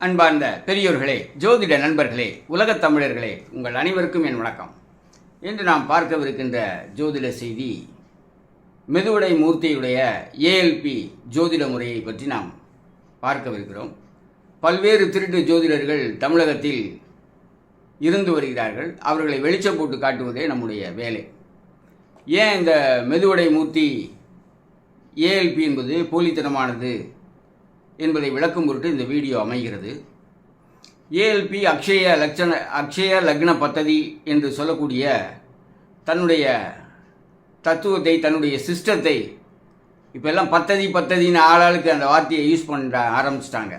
அன்பார்ந்த பெரியோர்களே ஜோதிட நண்பர்களே உலகத் தமிழர்களே உங்கள் அனைவருக்கும் என் வணக்கம். இன்று நாம் பார்க்கவிருக்கின்ற ஜோதிட செய்தி மெதுவடை மூர்த்தியுடைய ஏஎல்பி ஜோதிட முறையை பற்றி நாம் பார்க்கவிருக்கிறோம். பல்வேறு திருட்டு ஜோதிடர்கள் தமிழகத்தில் இருந்து வருகிறார்கள். அவர்களை வெளிச்சம் போட்டு காட்டுவதே நம்முடைய வேலை. ஏன் இந்த மெதுவடை மூர்த்தி ஏஎல்பி என்பது போலித்தனமானது? என்பதை விளக்கும் பொருட்டு இந்த வீடியோ அமைகிறது. ஏஎல்பி அக்ஷய லட்சண அக்ஷய லக்ன பத்ததி என்று சொல்லக்கூடிய தன்னுடைய தத்துவத்தை தன்னுடைய சிஸ்டத்தை இப்போ எல்லாம் பத்ததி பத்ததின்னு ஆளாளுக்கு அந்த வார்த்தையை யூஸ் பண்ண ஆரம்பிச்சிட்டாங்க.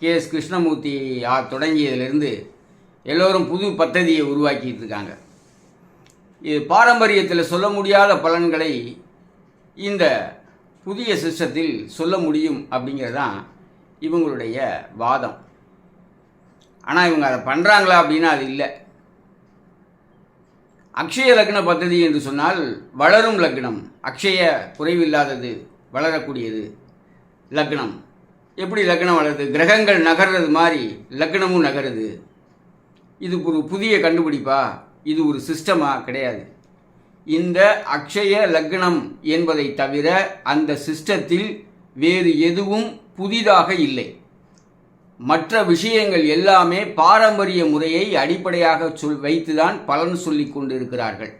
கே எஸ் கிருஷ்ணமூர்த்தி ஆ தொடங்கியதிலிருந்து எல்லோரும் புது பத்ததியை உருவாக்கிட்டு இருக்காங்க. இது பாரம்பரியத்தில் சொல்ல முடியாத பலன்களை இந்த புதிய சிஸ்டத்தில் சொல்ல முடியும் அப்படிங்கிறது தான் இவங்களுடைய வாதம். ஆனால் இவங்க அதை பண்ணுறாங்களா அப்படின்னா அது இல்லை. அக்ஷய லக்ன பദ്ധதி என்று சொன்னால் வளரும் லக்னம். அக்ஷய குறைவில்லாதது வளரக்கூடியது லக்னம். எப்படி லக்னம் வளருது? கிரகங்கள் நகர்றது மாதிரி லக்னமும் நகருது. இது ஒரு புதிய கண்டுபிடிப்பா? இது ஒரு சிஸ்டமா? கிடையாது. இந்த அக்ஷய லக்னம் என்பதை தவிர அந்த சிஸ்டத்தில் வேறு எதுவும் புதிதாக இல்லை. மற்ற விஷயங்கள் எல்லாமே பாரம்பரிய முறையை அடிப்படையாக சொல் வைத்துதான் பலன் சொல்லிக் கொண்டிருக்கிறார்கள்.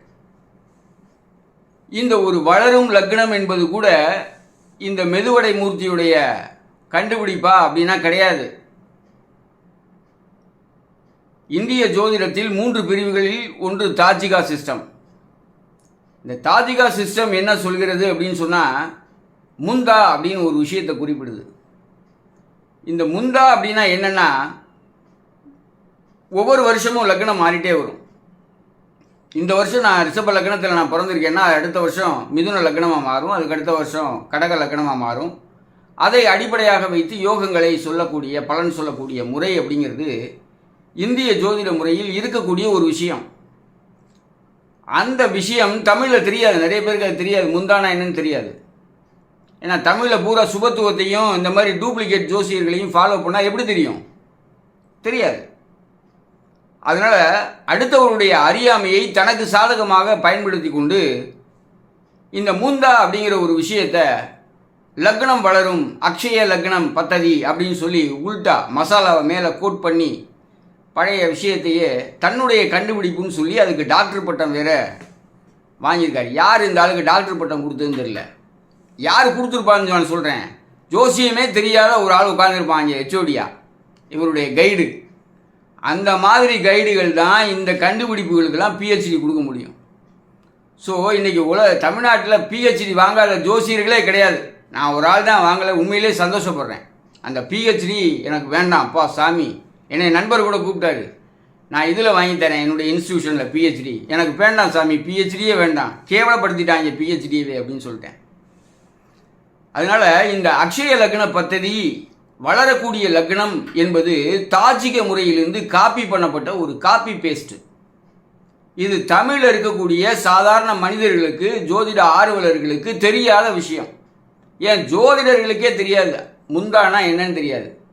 இந்த ஒரு வளரும் லக்னம் என்பது கூட இந்த மெதுவடை மூர்த்தியுடைய கண்டுபிடிப்பா அப்படின்னா கிடையாது. இந்திய ஜோதிடத்தில் மூன்று பிரிவுகளில் ஒன்று தாஜிகா சிஸ்டம். இந்த தாதிகா சிஸ்டம் என்ன சொல்கிறது அப்படின்னு சொன்னால் முந்தா அப்படின்னு ஒரு விஷயத்தை குறிப்பிடுது. இந்த முந்தா அப்படின்னா என்னென்னா ஒவ்வொரு வருஷமும் லக்னம் மாறிட்டே வரும். இந்த வருஷம் நான் ரிஷப லக்னத்தில் நான் பிறந்திருக்கேன்னா அடுத்த வருஷம் மிதுன லக்னமாக மாறும் அதுக்கு அடுத்த வருஷம் கடக லக்னமாக மாறும். அதை அடிப்படையாக வைத்து யோகங்களை சொல்லக்கூடிய பலன் சொல்லக்கூடிய முறை அப்படிங்கிறது இந்திய ஜோதிட முறையில் இருக்கக்கூடிய ஒரு விஷயம். அந்த விஷயம் தமிழில் தெரியாது. நிறைய பேருக்கு அது தெரியாது. முந்தானா என்னன்னு தெரியாது. ஏன்னா தமிழில் பூரா சுபத்துவத்தையும் இந்த மாதிரி டூப்ளிகேட் ஜோசியர்களையும் ஃபாலோ பண்ணால் எப்படி தெரியும்? தெரியாது. அதனால் அடுத்தவருடைய அறியாமையை தனக்கு சாதகமாக பயன்படுத்தி கொண்டு இந்த மூந்தா அப்படிங்கிற ஒரு விஷயத்தை லக்னம் வளரும் அக்ஷய லக்னம் பத்ததி அப்படின்னு சொல்லி உல்டா மசாலாவை மேலே கோட் பண்ணி பழைய விஷயத்தையே தன்னுடைய கண்டுபிடிப்புன்னு சொல்லி அதுக்கு டாக்டர் பட்டம் வேற வாங்கியிருக்காரு. யார் இந்த ஆளுக்கு டாக்டர் பட்டம் கொடுத்ததுன்னு தெரியல. யார் கொடுத்துருப்பான்னு நான் சொல்கிறேன் ஜோசியமே தெரியாத ஒரு ஆள் உட்காந்துருப்பாங்க ஹெச்ஓடியா இவருடைய கைடு. அந்த மாதிரி கைடுகள் தான் இந்த கண்டுபிடிப்புகளுக்கெல்லாம் பிஹெச்டி கொடுக்க முடியும். ஸோ இன்றைக்கி உலக தமிழ்நாட்டில் பிஹெச்டி வாங்காத ஜோசியர்களே கிடையாது. நான் ஒரு ஆள் தான் வாங்கலை உண்மையிலே சந்தோஷப்படுறேன். அந்த பிஹெச்டி எனக்கு வேண்டாம் அப்பா சாமி. என்னை நண்பர் கூட கூப்பிட்டாரு. நான் இதில் வாங்கி தரேன் என்னுடைய இன்ஸ்டியூஷனில் பிஹெச்டி எனக்கு வேண்டாம் சாமி பிஹெச்டியே வேண்டாம். கேவலப்படுத்திட்டாங்க பிஹெச்டியவே அப்படின்னு சொல்லிட்டேன். அதனால் இந்த அக்ஷய லக்ன பத்ததி வளரக்கூடிய லக்னம் என்பது தாஜிக முறையிலிருந்து காப்பி பண்ணப்பட்ட ஒரு காப்பி பேஸ்ட் இது தமிழில் இருக்கக்கூடிய சாதாரண மனிதர்களுக்கு ஜோதிட ஆர்வலர்களுக்கு தெரியாத விஷயம். ஏன்? ஜோதிடர்களுக்கே தெரியாது. முந்தானா என்னன்னு தெரியாது.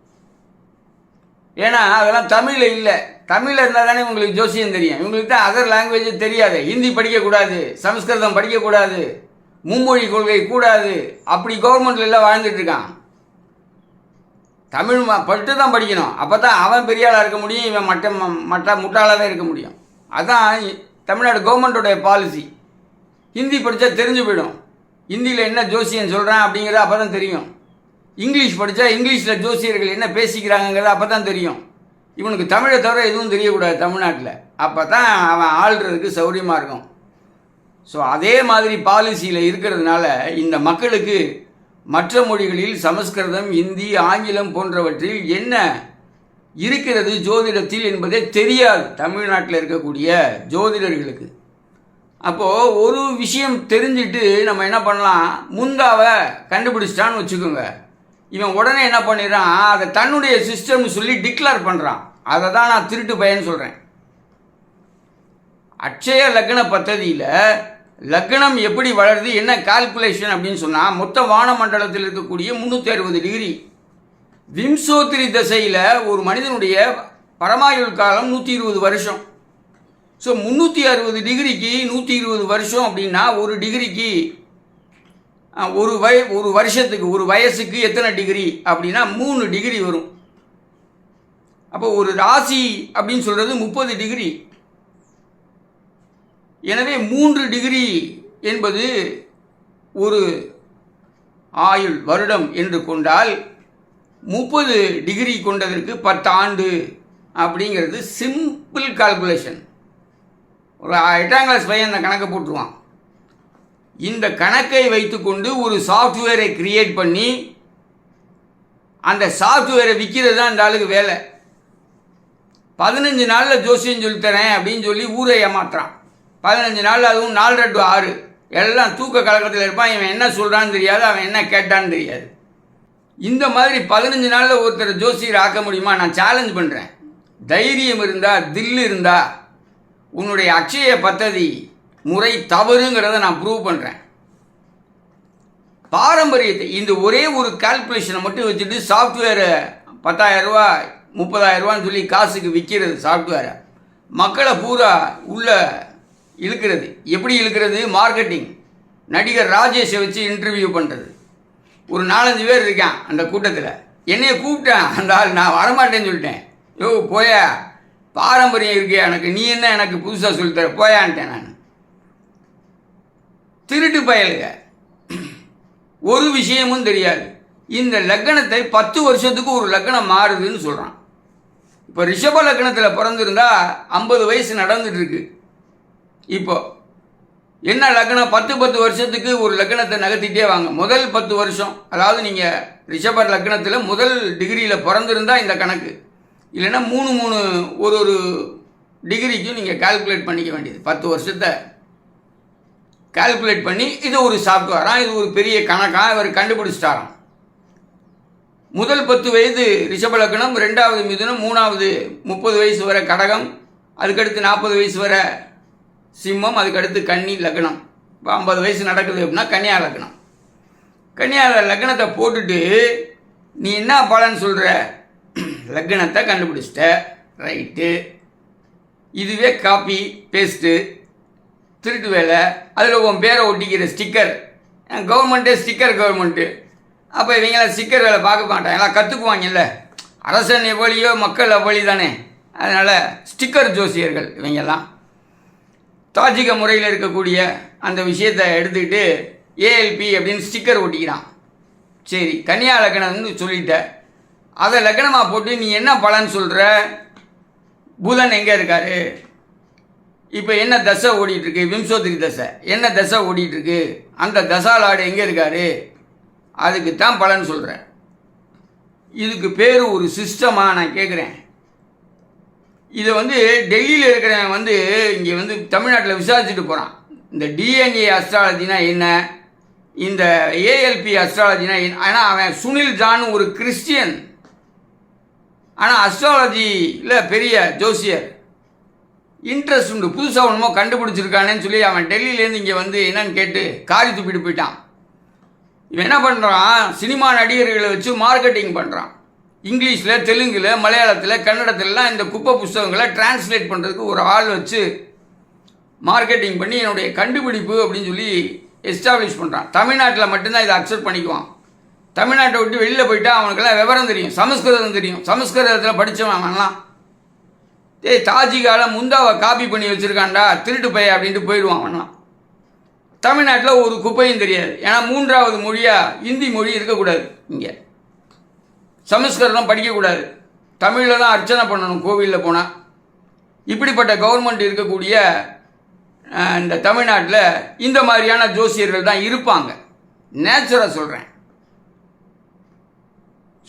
ஏன்னா அதெல்லாம் தமிழில் இல்லை. தமிழில் இருந்தால் தானே உங்களுக்கு ஜோசியம் தெரியும். இவங்களுக்கு தான் அதர் லாங்குவேஜ் தெரியாது. ஹிந்தி படிக்கக்கூடாது சமஸ்கிருதம் படிக்கக்கூடாது மும்மொழி கொள்கை கூடாது. அப்படி கவர்மெண்ட்ல எல்லாம் வாழ்ந்துட்டு இருக்கான். தமிழ் பட்டு தான் படிக்கணும். அப்போ தான் அவன் பெரிய ஆளாக இருக்க முடியும் இவன் மட்ட ம- மட்ட முட்டாளாக இருக்க முடியும். அதான் தமிழ்நாடு கவர்மெண்ட்டோடைய பாலிசி ஹிந்தி படித்தா தெரிஞ்சு போயிடும். ஹிந்தியில் என்ன ஜோசியம் சொல்கிறான் அப்படிங்கிறது அப்போ தான் தெரியும். இங்கிலீஷ் படித்தா இங்கிலீஷில் ஜோசியர்கள் என்ன பேசிக்கிறாங்கிறது அப்போ தான் தெரியும். இவனுக்கு தமிழை தவிர எதுவும் தெரியக்கூடாது தமிழ்நாட்டில். அப்போ தான் அவன் ஆள்றதுக்கு சௌரியமாக இருக்கும். ஸோ அதே மாதிரி பாலிசியில் இருக்கிறதுனால இந்த மக்களுக்கு மற்ற மொழிகளில் சமஸ்கிருதம் இந்தி ஆங்கிலம் போன்றவற்றில் என்ன இருக்கிறது ஜோதிடத்தில் என்பதே தெரியாது தமிழ்நாட்டில் இருக்கக்கூடிய ஜோதிடர்களுக்கு. அப்போது ஒரு விஷயம் தெரிஞ்சுட்டு நம்ம என்ன பண்ணலாம்? முந்தாவை கண்டுபிடிச்சிட்டான்னு வச்சுக்கோங்க. இவன் உடனே என்ன பண்ணிடுறான்? அதை தன்னுடைய சிஸ்டம்னு சொல்லி டிக்ளேர் பண்ணுறான் அதை தான் நான் திருட்டு பையன்னு சொல்கிறேன் அட்சய லக்ன பத்ததியில் லக்னம் எப்படி வளருது என்ன கால்குலேஷன் அப்படின்னு சொன்னால் மொத்த வானமண்டலத்தில் இருக்கக்கூடிய முந்நூற்றி அறுபது டிகிரி விம்சோத்திரி தசையில் ஒரு மனிதனுடைய பரமாயுள் காலம் நூற்றி இருபது வருஷம். ஸோ முந்நூற்றி அறுபது டிகிரிக்கு நூற்றி இருபது வருஷம் அப்படின்னா ஒரு டிகிரிக்கு ஒரு வய ஒரு வருஷத்துக்கு ஒரு வயசுக்கு எத்தனை டிகிரி அப்படின்னா மூணு டிகிரி வரும். அப்போ ஒரு ராசி அப்படின்னு சொல்கிறது முப்பது டிகிரி எனவே மூன்று டிகிரி என்பது ஒரு ஆயுள் வருடம் என்று கொண்டால் முப்பது டிகிரி கொண்டதற்கு பத்து ஆண்டு அப்படிங்கிறது சிம்பிள் கால்குலேஷன் ஒரு எட்டாம் கிளாஸ் பையன் அந்த கணக்கை போட்டுருவான். இந்த கணக்கை வைத்துக்கொண்டு ஒரு சாஃப்ட்வேரை கிரியேட் பண்ணி அந்த சாஃப்ட்வேரை விற்கிறது தான் இந்த ஆளுக்கு வேலை. பதினஞ்சு நாளில் ஜோசியம் சொல்லித்தரேன் அப்படின்னு சொல்லி ஊரை ஏமாத்துறான். பதினஞ்சு நாள் அதுவும் நாலரை டு ஆறு. எல்லாம் தூக்க கலக்கத்தில் இருப்பான். இவன் என்ன சொல்கிறான்னு தெரியாது அவன் என்ன கேட்டான்னு தெரியாது. இந்த மாதிரி பதினஞ்சு நாளில் ஒருத்தர் ஜோசியர் ஆக்க முடியுமா? நான் சேலஞ்ச் பண்ணுறேன் தைரியம் இருந்தால் தில் இருந்தால் உன்னுடைய அக்ஷய பத்ததி. முறை தவறுங்கிறத நான் ப்ரூவ் பண்ணுறேன் பாரம்பரியத்தை இந்த ஒரே ஒரு கால்குலேஷனை மட்டும் வச்சுட்டு சாஃப்ட்வேரை பத்தாயிரம் ரூபா சொல்லி காசுக்கு விற்கிறது சாஃப்ட்வேரை மக்களை பூரா உள்ள இழுக்கிறது. எப்படி இழுக்கிறது? மார்க்கெட்டிங் நடிகர் ராஜேஷை வச்சு இன்டர்வியூ பண்ணுறது ஒரு நாலஞ்சு பேர் இருக்கான் அந்த கூட்டத்தில். என்னையை கூப்பிட்டேன். அந்த ஆள் நான் வரமாட்டேன்னு சொல்லிட்டேன். யோ போயா. பாரம்பரியம் இருக்கே எனக்கு நீ என்ன எனக்கு புதுசாக சொல்லித்தர போயான்ட்டேன் நான். திருட்டு பயலுங்க. ஒரு விஷயமும் தெரியாது. இந்த லக்கணத்தை பத்து வருஷத்துக்கு ஒரு லக்கணம் மாறுதுன்னு சொல்கிறான் இப்போ ரிஷப லக்கணத்தில் பிறந்திருந்தா ஐம்பது வயசு நடந்துட்டு இருக்கு இப்போ என்ன லக்னம் பத்து பத்து வருஷத்துக்கு ஒரு லக்னத்தை நகர்த்திட்டே வாங்க. முதல் பத்து வருஷம் அதாவது நீங்கள் ரிஷப லக்னத்தில் முதல் டிகிரியில் பிறந்திருந்தா இந்த கணக்கு. இல்லைன்னா மூணு மூணு ஒரு ஒரு டிகிரிக்கும் நீங்கள் கால்குலேட் பண்ணிக்க வேண்டியது. பத்து வருஷத்தை கால்குலேட் பண்ணி இது ஒரு சாஃப்ட்வேரா இது ஒரு பெரிய கணக்காக இவர் கண்டுபிடிச்சிட்டாராம். முதல் பத்து வயது ரிஷபலக்கணம் ரெண்டாவது மிதுனம் மூணாவது முப்பது வயசு வரை கடகம் அதுக்கடுத்து நாற்பது வயசு வரை சிம்மம் அதுக்கடுத்து கன்னி லக்னம். இப்போ ஐம்பது வயசு நடக்குது அப்படின்னா கன்னியா லக்னம். கன்னியா லக்னத்தை போட்டுட்டு நீ என்ன பலன் சொல்கிற லக்னத்தை கண்டுபிடிச்சிட்ட. ரைட்டு இதுவே காப்பி பேஸ்ட்டு திருட்டு வேலை அதில் உன் பேரை ஒட்டிக்கிற ஸ்டிக்கர் கவர்மெண்ட்டே ஸ்டிக்கர் கவர்மெண்ட்டு அப்போ இவங்களாம் ஸ்டிக்கர் வேலை பார்க்க மாட்டாங்க. எல்லாம் கற்றுக்குவாங்கல்ல அரசன் எவ்வளியோ மக்கள் அவ்வளி தானே அதனால் ஸ்டிக்கர் ஜோசியர்கள் இவங்கெல்லாம். தாஜிக முறையில் இருக்கக்கூடிய அந்த விஷயத்தை எடுத்துக்கிட்டு ஏஎல்பி அப்படின்னு ஸ்டிக்கர் ஒட்டிக்கிறான். சரி கன்னியா லக்னம்னு சொல்லிட்ட. அதை லக்னமாக போட்டு நீ என்ன பலன் சொல்கிற புதன் எங்கே இருக்காரு? இப்போ என்ன தசை ஓடிட்டுருக்கு? விம்சோத்திரி தசை. என்ன தசை ஓடிட்டுருக்கு? அந்த தசாலாடு எங்கே இருக்காரு? அதுக்கு தான் பலன் சொல்கிறேன் இதுக்கு பேர் ஒரு சிஸ்டமாக நான் கேட்குறேன் இதை வந்து டெல்லியில் இருக்கிறவன் வந்து இங்கே வந்து தமிழ்நாட்டில் விசாரிச்சுட்டு போகிறான் இந்த டிஎன்ஏ அஸ்ட்ராலஜினா என்ன? இந்த ஏஎல்பி அஸ்ட்ராலஜினா என்ன? ஆனால் அவன் சுனில் ஜான் ஒரு கிறிஸ்டியன். ஆனால் அஸ்ட்ராலஜியில் பெரிய ஜோசியர். இன்ட்ரெஸ்ட் உண்டு. புதுசாக ஒன்றுமோ கண்டுபிடிச்சிருக்கானேன்னு சொல்லி அவன் டெல்லியிலேருந்து இங்கே வந்து என்னன்னு கேட்டு காரி துப்பிட்டு போயிட்டான். இவன் என்ன பண்ணுறான் சினிமா நடிகர்களை வச்சு மார்க்கெட்டிங் பண்ணுறான் இங்கிலீஷில் தெலுங்கில் மலையாளத்தில் கன்னடத்திலலாம் இந்த குப்பை புஸ்தகங்களை டிரான்ஸ்லேட் பண்ணுறதுக்கு ஒரு ஆள் வச்சு மார்க்கெட்டிங் பண்ணி என்னுடைய கண்டுபிடிப்பு அப்படின்னு சொல்லி எஸ்டாப்ளிஷ் பண்ணுறான் தமிழ்நாட்டில் மட்டும்தான் இதை அக்செப்ட் பண்ணிக்குவான். தமிழ்நாட்டை விட்டு வெளியில் போயிட்டா அவனுக்கெல்லாம் விவரம் தெரியும். சமஸ்கிருதம் தெரியும். சமஸ்கிருதத்தில் படித்தவன் அவன்லாம். ஏய் தாஜிகால முந்தாவை காப்பி பண்ணி வச்சுருக்கான்டா திருட்டு பைய அப்படின்ட்டு போயிடுவான் அவனா தமிழ்நாட்டில் ஒரு குப்பையும் தெரியாது. ஏன்னா மூன்றாவது மொழியாக இந்தி மொழி இருக்கக்கூடாது இங்கே. சமஸ்கிருதம் படிக்கக்கூடாது. தமிழில் தான் அர்ச்சனை பண்ணணும் கோவிலில் போனால் இப்படிப்பட்ட கவர்மெண்ட் இருக்கக்கூடிய இந்த தமிழ்நாட்டில் இந்த மாதிரியான ஜோசியர்கள் தான் இருப்பாங்க. நேச்சுராக சொல்கிறேன்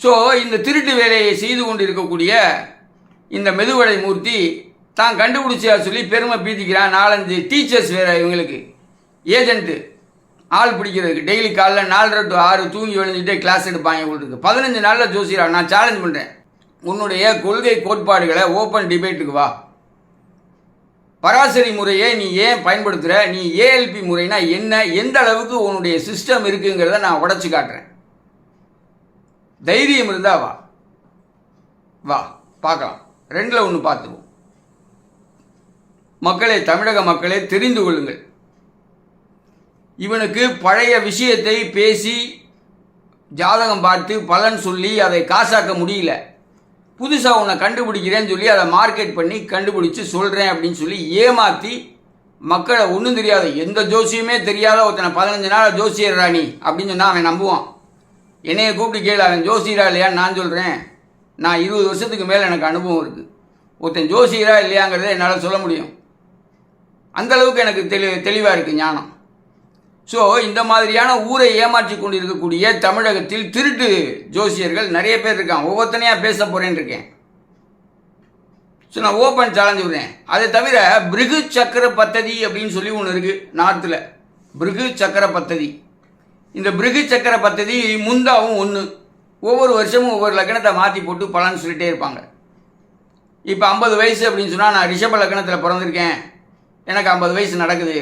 ஸோ இந்த திருட்டு வேலையை செய்து கொண்டு இருக்கக்கூடிய இந்த மெதுவடை மூர்த்தி தான் கண்டுபிடிச்சா சொல்லி பெருமை பீதிக்கிறான் நாலஞ்சு டீச்சர்ஸ் வேறு இவங்களுக்கு. ஏஜென்ட்டு ஆள் பிடிக்கிறதுக்கு டெய்லி காலைல நாலரை டு ஆறு தூங்கி விழுந்துட்டே கிளாஸ் எடுப்பாங்க உங்களுக்கு பதினஞ்சு நாளில் ஜோசியரா நான் சேலஞ்ச் பண்ணுறேன் உன்னுடைய கொள்கை கோட்பாடுகளை ஓப்பன் டிபேட்டுக்கு வா. பராசரி முறையை நீ ஏன் பயன்படுத்துகிற நீ ஏஎல்பி முறைனா என்ன? எந்த அளவுக்கு உன்னுடைய சிஸ்டம் இருக்குங்கிறத நான் உடச்சி காட்டுறேன். தைரியம் இருந்தால் வா. வா பார்க்கலாம். ரெண்டில் ஒன்று பார்த்துருவோம் மக்களே தமிழக மக்களே தெரிந்து கொள்ளுங்கள். இவனுக்கு பழைய விஷயத்தை பேசி ஜாதகம் பார்த்து பலன் சொல்லி அதை காசாக்க முடியல. புதுசாக உன்னை கண்டுபிடிக்கிறேன்னு சொல்லி அதை மார்க்கெட் பண்ணி கண்டுபிடிச்சு சொல்கிறேன் அப்படின்னு சொல்லி ஏமாற்றி மக்களை ஒன்றும் தெரியாத எந்த ஜோசியமே தெரியாத ஒருத்தனை பதினஞ்சு நாள் ஜோசியர் ராணி அப்படின்னு சொன்னால் அவன் நம்புவான். என்னையை கூப்பிட்டு கேளு அவன் ஜோசியரா இல்லையான்னு நான் சொல்கிறேன் நான் இருபது வருஷத்துக்கு மேலே எனக்கு அனுபவம் இருக்குது ஒருத்தன் ஜோசியரா இல்லையாங்கிறத என்னால் சொல்ல முடியும். அந்தளவுக்கு எனக்கு தெளி தெளிவாக இருக்குது ஞானம். ஸோ இந்த மாதிரியான ஊரை ஏமாற்றி கொண்டிருக்கக்கூடிய தமிழகத்தில் திருட்டு ஜோசியர்கள் நிறைய பேர் இருக்கான் ஒவ்வொருத்தனையாக பேச போகிறேன்னு இருக்கேன். ஸோ நான் ஓப்பன் சேலஞ்சு விடுறேன். அதை தவிர பிருகு சக்கர பத்ததி அப்படின்னு சொல்லி ஒன்று இருக்குது நார்த்தில் பிருகு சக்கர பத்ததி. இந்த பிருகு சக்கர பத்ததி முந்தாவும் ஒன்று ஒவ்வொரு வருஷமும் ஒவ்வொரு லக்கணத்தை மாற்றி போட்டு பலன் சொல்லிட்டே இருப்பாங்க. இப்போ ஐம்பது வயசு அப்படின்னு சொன்னால் நான் ரிஷப லக்கணத்தில் பிறந்திருக்கேன். எனக்கு ஐம்பது வயசு நடக்குது.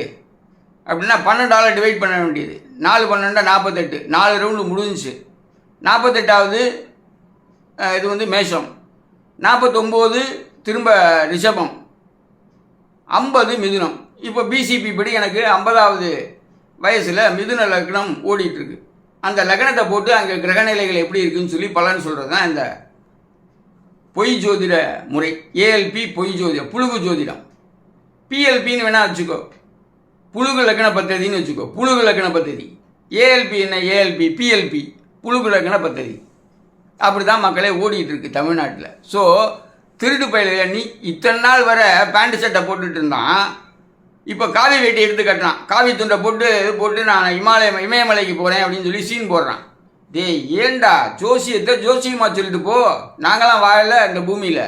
அப்படின்னா பன்னெண்டால் டிவைட் பண்ண வேண்டியது. நாலு பன்னெண்டா நாற்பத்தெட்டு நாலு ரவுண்டு முடிஞ்சிச்சு. நாற்பத்தெட்டாவது இது வந்து மேஷம். நாற்பத்தொம்போது திரும்ப ரிஷபம். ஐம்பது மிதுனம். இப்போ பிசிபி படி எனக்கு ஐம்பதாவது வயசில் மிதுன லக்னம் ஓடிட்டுருக்கு அந்த லக்னத்தை போட்டு அங்கே கிரகநிலைகள் எப்படி இருக்குன்னு சொல்லி பலன் சொல்கிறது தான் இந்த பொய் ஜோதிட முறை. ஏஎல்பி பொய் ஜோதிடம் புழுகு ஜோதிடம். பிஎல்பின்னு வேணால் வச்சுக்கோ. புழுகு லக்கண பத்ததின்னு வச்சுக்கோ. புழுகு லக்கண பத்ததி. ஏஎல்பி என்ன? ஏஎல்பி பிஎல்பி புழுகு லக்கண பத்ததி. அப்படி தான் மக்களே ஓடிட்டு இருக்கு தமிழ்நாட்டில். ஸோ திருட்டு பயில நீ இத்தனை நாள் வர பேண்ட் சட்டை போட்டுட்டு இருந்தான். இப்போ காவி வேட்டி எடுத்து கட்டுறான். காவி துண்டை போட்டு போட்டு நான் இமாலய இமயமலைக்கு போகிறேன் அப்படின்னு சொல்லி சீன் போடுறான். டேய் ஏன்டா ஜோசியத்தை ஜோசியமா சொல்லிட்டு போ. நாங்களாம் வாழல இந்த பூமியில்.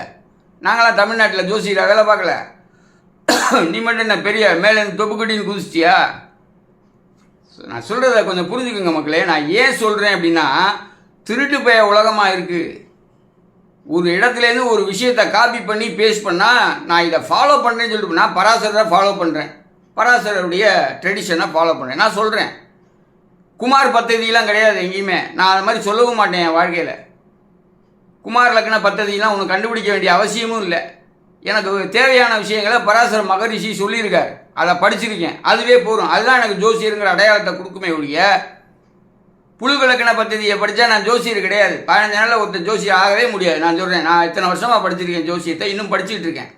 நாங்களாம் தமிழ்நாட்டில் ஜோசியில் வேலை பார்க்கல. நீ மட்டும் என்ன பெரிய மேலே தொப்புக்கட்டின்னு குதிச்சிட்டியா? நான் சொல்கிறத கொஞ்சம் புரிஞ்சுக்குங்க மக்களே. நான் ஏன் சொல்கிறேன் அப்படின்னா திருட்டு பய உலகமாக இருக்குது ஒரு இடத்துலேருந்து ஒரு விஷயத்தை காப்பி பண்ணி பேஸ்ட் பண்ணால் நான் இதை ஃபாலோ பண்ணுறேன்னு சொல்லிட்டு நான் பராசரரை ஃபாலோ பண்ணுறேன் பராசரருடைய ட்ரெடிஷனை ஃபாலோ பண்ணுறேன் நான் சொல்கிறேன் குமார் பத்ததியெலாம் கிடையாது எங்கேயுமே. நான் அது மாதிரி சொல்லவும் மாட்டேன் என் வாழ்க்கையில். குமார் லக்ன பத்ததியெலாம் ஒன்று கண்டுபிடிக்க வேண்டிய அவசியமும் இல்லை. எனக்கு தேவையான விஷயங்களை பராசர மகரிஷி சொல்லியிருக்காரு. அதை படிச்சிருக்கேன். அதுவே போதும். அதுதான் எனக்கு ஜோசியருங்கிற அடையாளத்தை கொடுக்குமே ஒழிய புழு விளக்கண படித்தா நான் ஜோசியர் கிடையாது. பதினஞ்சு நாளில் ஒருத்தர் ஜோசியர் ஆகவே முடியாது. நான் சொல்கிறேன் நான் இத்தனை வருஷமாக படிச்சிருக்கேன் ஜோசியத்தை இன்னும் படிச்சுட்டு இருக்கேன்.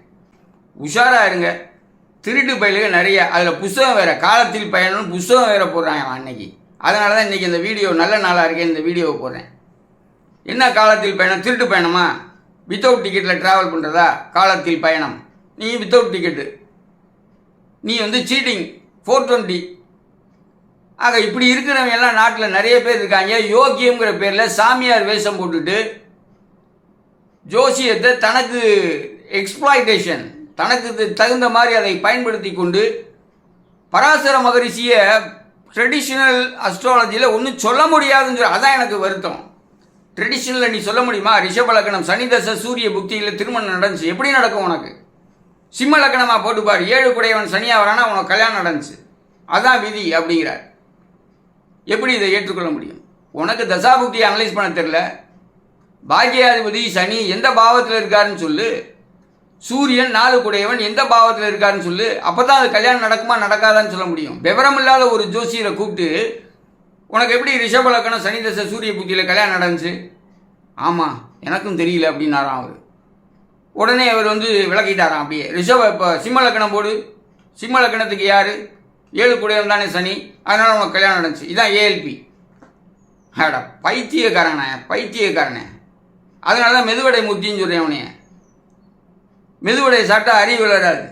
உஷாராக இருங்க. திருட்டு பயில்கள் நிறைய. அதில் புஸ்தகம் வேறு காலத்தில் பயணம்னு புஸ்தகம் வேறு போடுறாங்க அவன் அன்னைக்கு. அதனால தான் இன்றைக்கி இந்த வீடியோ நல்ல நாளாக இருக்கேன் இந்த வீடியோவை போடுறேன். என்ன காலத்தில் பயணம்? திருட்டு பயணமா? வித்தவுட் டிக்கெட்டில் ட்ராவல் பண்ணுறதா காலத்தில் பயணம். நீ வித்தவுட் டிக்கெட்டு நீ வந்து சீட்டிங் ஃபோர் டுவெண்ட்டி ஆக இப்படி இருக்கிறவங்க எல்லாம் நாட்டில் நிறைய பேர் இருக்காங்க. யோக்கியங்கிற பேரில் சாமியார் வேஷம் போட்டுட்டு ஜோசியத்தை தனக்கு எக்ஸ்ப்ளாய்டேஷன் தனக்கு தகுந்த மாதிரி அதை பயன்படுத்தி கொண்டு பராசர மகரிஷியை ட்ரெடிஷ்னல் அஸ்ட்ராலஜியில் ஒன்றும் சொல்ல முடியாதுன்னு சொல்லி அதான் எனக்கு வருத்தம். ட்ரெடிஷ்னலில் நீ சொல்ல முடியுமா? ரிஷப லக்கணம் சனி தசை சூரிய புக்தியில் திருமணம் நடந்துச்சு. எப்படி நடக்கும் உனக்கு? சிம்ம லக்கணமாக போட்டுப்பார். ஏழு குடையவன் சனியாக வரானா உனக்கு கல்யாணம் நடந்துச்சு. அதான் விதி அப்படிங்கிறார். எப்படி இதை ஏற்றுக்கொள்ள முடியும்? உனக்கு தசாபுக்தியை அனலைஸ் பண்ண தெரில பாக்கியாதிபதி சனி எந்த பாவத்தில் இருக்காருன்னு சொல்லு. சூரியன் நாலு குடையவன் எந்த பாவத்தில் இருக்காருன்னு சொல்லு. அப்போ தான் அது கல்யாணம் நடக்குமா நடக்காதான்னு சொல்ல முடியும். விவரம் இல்லாத ஒரு ஜோசியரை கூப்பிட்டு உனக்கு எப்படி ரிஷப லக்கணம் சனி தசை சூரிய புத்தியில் கல்யாணம் நடந்துச்சு? ஆமாம் எனக்கும் தெரியல அப்படின்னாராம் அவர். உடனே அவர் வந்து விளக்கிட்டாராம் அப்படியே. ரிஷப இப்போ சிம்ம லக்கணம் போடு. சிம்ம லக்கணத்துக்கு யார்? ஏழு கூட தானே சனி. அதனால் உனக்கு கல்யாணம் நடந்துச்சு. இதான் ஏஎல்பி அட பைத்தியக்காரனே பைத்தியக்காரனே அதனால தான் மெதுவடை முத்தின்னு சொல்கிறேன் உனைய மெதுவடை சாப்பிட்டா அறிவு வளராது.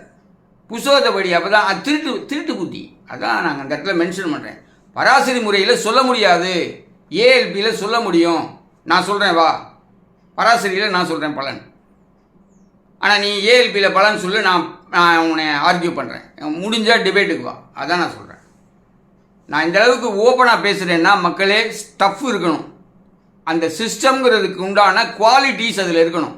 புசோதபடி அப்போ தான் திருட்டு திருட்டு புத்தி. அதான் நாங்கள் அந்த இடத்துல மென்ஷன் பண்ணுறேன் பராசரி முறையில் சொல்ல முடியாது. ஏஎல்பியில் சொல்ல முடியும். நான் சொல்கிறேன் வா. பராசரியில் நான் சொல்கிறேன் பலன். ஆனால் நீ ஏஎல்பியில் பலன் சொல்லு நான் நான் உன்னை ஆர்கியூ பண்ணுறேன் முடிஞ்சால் டிபேட்டுக்கு வா. அதான் நான் சொல்கிறேன் நான் இந்த அளவுக்கு ஓப்பனாக பேசுகிறேன்னா மக்களே ஸ்டஃப் இருக்கணும். அந்த சிஸ்டம்ங்கிறதுக்கு உண்டான குவாலிட்டிஸ் அதில் இருக்கணும்.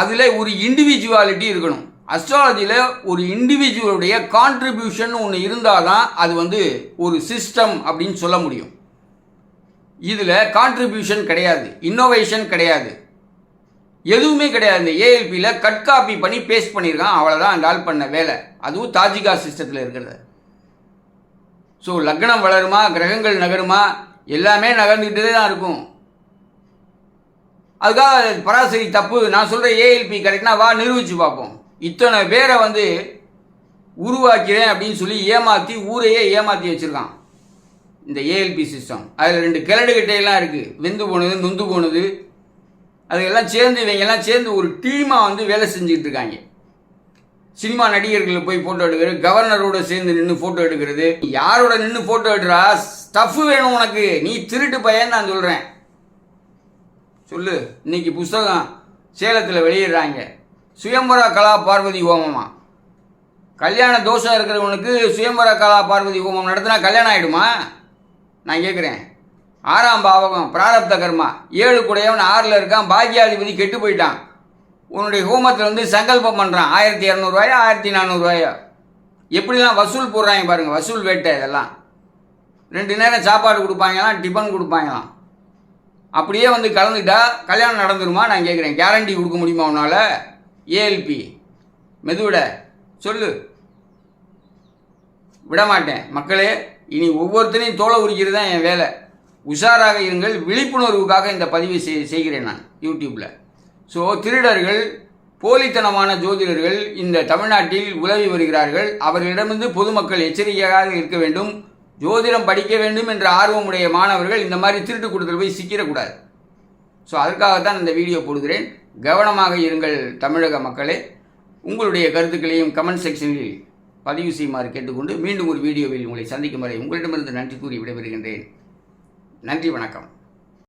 அதில் ஒரு இண்டிவிஜுவாலிட்டி இருக்கணும். அஸ்ட்ராலஜியில் ஒரு இண்டிவிஜுவலுடைய கான்ட்ரிபியூஷன் ஒன்று இருந்தால் தான் அது வந்து ஒரு சிஸ்டம் அப்படின்னு சொல்ல முடியும். இதில் கான்ட்ரிபியூஷன் கிடையாது. இன்னோவேஷன் கிடையாது. எதுவுமே கிடையாது. இந்த ஏஎல்பியில் கட் காப்பி பண்ணி பேஸ்ட் பண்ணியிருக்கான் அவ்வளோதான் அந்த ஆள் பண்ண வேலை. அதுவும் தாஜிகா சிஸ்டத்தில் இருக்கிறது. ஸோ லக்னம் வளருமா? கிரகங்கள் நகருமா? எல்லாமே நகர்ந்துக்கிட்டே தான் இருக்கும். அதுக்காக பராசரி தப்பு. நான் சொல்கிற ஏஎல்பி கரெக்ட்னா வா நிரூபித்து பார்ப்போம். இத்தனை பேரை வந்து உருவாக்கிறேன் அப்படின்னு சொல்லி ஏமாற்றி ஊரையே ஏமாற்றி வச்சுருக்கான். இந்த ஏஎல்பி சிஸ்டம் அதில் ரெண்டு கிழடுகிட்டையெல்லாம் இருக்குது வெந்து போனது நொந்து போனது. அதுக்கெல்லாம் சேர்ந்து இவங்க எல்லாம் சேர்ந்து ஒரு டீமாக வந்து வேலை செஞ்சுக்கிட்டு இருக்காங்க. சினிமா நடிகர்களை போய் ஃபோட்டோ எடுக்கிறது கவர்னரோட சேர்ந்து நின்று ஃபோட்டோ எடுக்கிறது. யாரோட நின்று ஃபோட்டோ எடுறா ஸ்டஃப் வேணும் உனக்கு. நீ திருட்டு பையன் நான் சொல்கிறேன் சொல்லு. இன்னைக்கு புஸ்தகம் சேலத்தில் வெளியிடுறாங்க. சுயம்பர கலா பார்வதி ஹோமமா? கல்யாண தோஷம் இருக்கிறவனுக்கு சுயம்பர கலா பார்வதி ஹோமம் நடத்தினா கல்யாணம் ஆகிடுமா நான் கேட்குறேன் ஆறாம் பாவகம் பிராரப்த கர்மா. ஏழு கூடையவன் ஆறில் இருக்கான் பாக்கியாதிபதி கெட்டு போயிட்டான். உன்னுடைய ஹோமத்தில் வந்து சங்கல்பம் பண்ணுறான் ஆயிரத்தி இரநூறுவாயா ஆயிரத்தி நானூறுரூவாயா எப்படிலாம் வசூல் போடுறாங்க பாருங்கள் வசூல் வேட்டை இதெல்லாம். ரெண்டு நேரம் சாப்பாடு கொடுப்பாங்களாம் டிஃபன் கொடுப்பாங்களாம். அப்படியே வந்து கலந்துட்டா கல்யாணம் நடந்துருமா? நான் கேட்குறேன் கேரண்டி கொடுக்க முடியுமா உன்னால்? ஏஎல்பி மெதுவிட. சொல்லு. விடமாட்டேன். மக்களே இனி ஒவ்வொருத்தரையும் தோலை உரிக்கிறது தான் என் வேலை. உஷாராக இருங்கள். விழிப்புணர்வுக்காக இந்த பதிவு செய் செய்கிறேன் நான் யூடியூப்பில் ஸோ திருடர்கள் போலித்தனமான ஜோதிடர்கள் இந்த தமிழ்நாட்டில் உலவி வருகிறார்கள். அவர்களிடமிருந்து பொதுமக்கள் எச்சரிக்கையாக இருக்க வேண்டும். ஜோதிடம் படிக்க வேண்டும் என்ற ஆர்வமுடைய மாணவர்கள் இந்த மாதிரி திருட்டு கொடுத்தல் போய் சிக்கிடக்கூடாது. ஸோ அதற்காகத்தான் இந்த வீடியோ போடுகிறேன். கவனமாக இருங்கள் தமிழக மக்களே. உங்களுடைய கருத்துக்களையும் கமெண்ட் செக்ஷனில் பதிவு செய்யுமாறு கேட்டுக்கொண்டு மீண்டும் ஒரு வீடியோவில் உங்களை சந்திக்கும் வரை உங்களிடமிருந்து நன்றி கூறி விடைபெறுகின்றேன். நன்றி வணக்கம்.